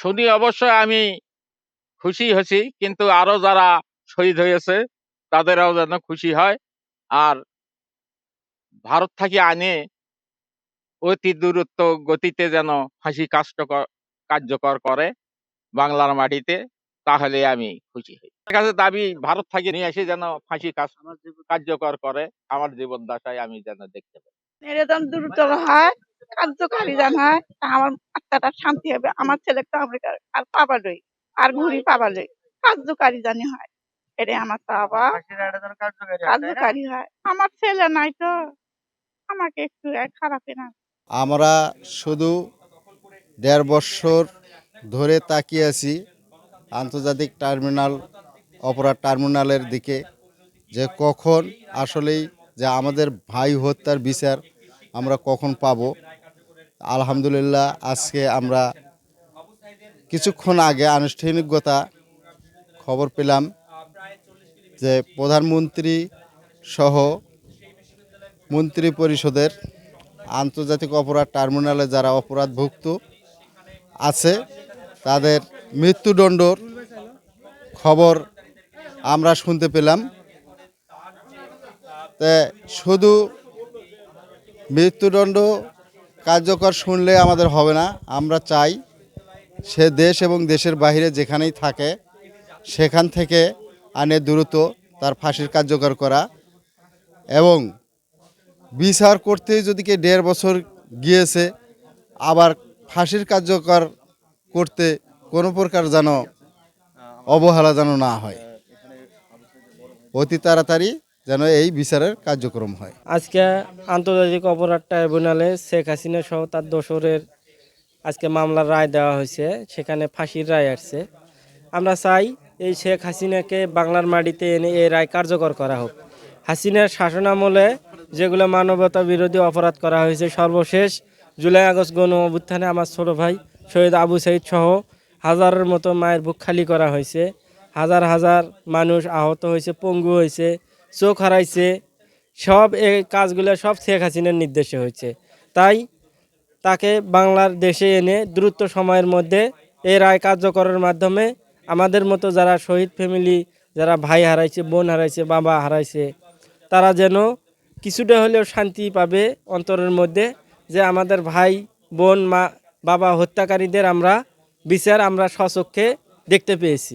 শুনি অবশ্যই আমি খুশি হয়েছি, কিন্তু আরও যারা শহীদ হয়েছে, তাদেরও যেন খুশি হয়। আর ভারত থেকে আনে অতি দূরত্ব গতিতে যেন ফাঁসি কার্যকর কার্যকর করে বাংলার মাটিতে, তাহলে আমি খুশি হই। কাছে দাবি, ভারত থেকে নিয়ে এসে যেন ফাঁসি কার্যকর করে, আমার জীবন দশায় আমি যেন দেখতে পাই। নির্যাতন দ্রুতর হয়, কার্যকারী যেন হয় আমার আত্মাটা শান্তি হবে। আমার ছেলে তো আমেরিকার আর পাবা পাবালই আর ঘুরি পাবালই কার্যকারী জানি হয়। এটাই আমার চাওয়া কার্যকারী হয় আমার ছেলে নাই তো। আমাকে একটু খারাপই না। আমরা শুধু দেড় বছর ধরে তাকিয়ে আছি আন্তর্জাতিক টার্মিনাল অপরাধ টার্মিনালের দিকে যে কখন আসলেই যে আমাদের ভাই হত্যার বিচার আমরা কখন পাব। আলহামদুলিল্লাহ, আজকে আমরা কিছুক্ষণ আগে আনুষ্ঠানিকতা খবর পেলাম যে প্রধানমন্ত্রী সহ মন্ত্রী পরিষদের আন্তর্জাতিক অপরাধ টার্মিনালে যারা অপরাধভুক্ত আছে, তাদের মৃত্যুদণ্ডর খবর আমরা শুনতে পেলাম। তে শুধু মৃত্যুদণ্ড কার্যকর শুনলে আমাদের হবে না। আমরা চাই সে দেশ এবং দেশের বাইরে যেখানেই থাকে, সেখান থেকে আনে দ্রুত তার ফাঁসির কার্যকর করা এবং বিচার করতে যদি কে দেড় বছর গিয়েছে, আবার ফাঁসির কার্যকর করতে কোনো প্রকার যেন অবহেলা যেন না হয়। অতি তাড়াতাড়ি যেন এই বিচারের কার্যক্রম হয়। আজকে আন্তর্জাতিক অপরাধ ট্রাইব্যুনালে শেখ হাসিনা সহ তার দোসরের আজকে মামলার রায় দেওয়া হয়েছে, সেখানে ফাঁসির রায় আসছে। আমরা চাই এই শেখ হাসিনাকে বাংলার মাটিতে এনে এই রায় কার্যকর করা হোক। হাসিনার শাসনামলে যেগুলো মানবতা বিরোধী অপরাধ করা হয়েছে, সর্বশেষ জুলাই আগস্ট গণ অভ্যুত্থানে আমার ছোট ভাই শহীদ আবু সাইদ সহ হাজারের মতো মায়ের বুক খালি করা হয়েছে। হাজার হাজার মানুষ আহত হয়েছে, পঙ্গু হয়েছে। চোখ হারাইছে, সব এই কাজগুলো সব শেখ হাসিনার নির্দেশে হয়েছে। তাই তাকে বাংলার দেশে এনে দ্রুত সময়ের মধ্যে এই রায় কার্যকরের মাধ্যমে আমাদের মতো যারা শহীদ ফ্যামিলি, যারা ভাই হারাইছে, বোন হারাইছে, বাবা হারাইছে, তারা যেন কিছুটা হলেও শান্তি পাবে অন্তরের মধ্যে যে আমাদের ভাই, বোন, মা, বাবা হত্যাকারীদের আমরা বিচার আমরা স্বচক্ষে দেখতে পেয়েছি।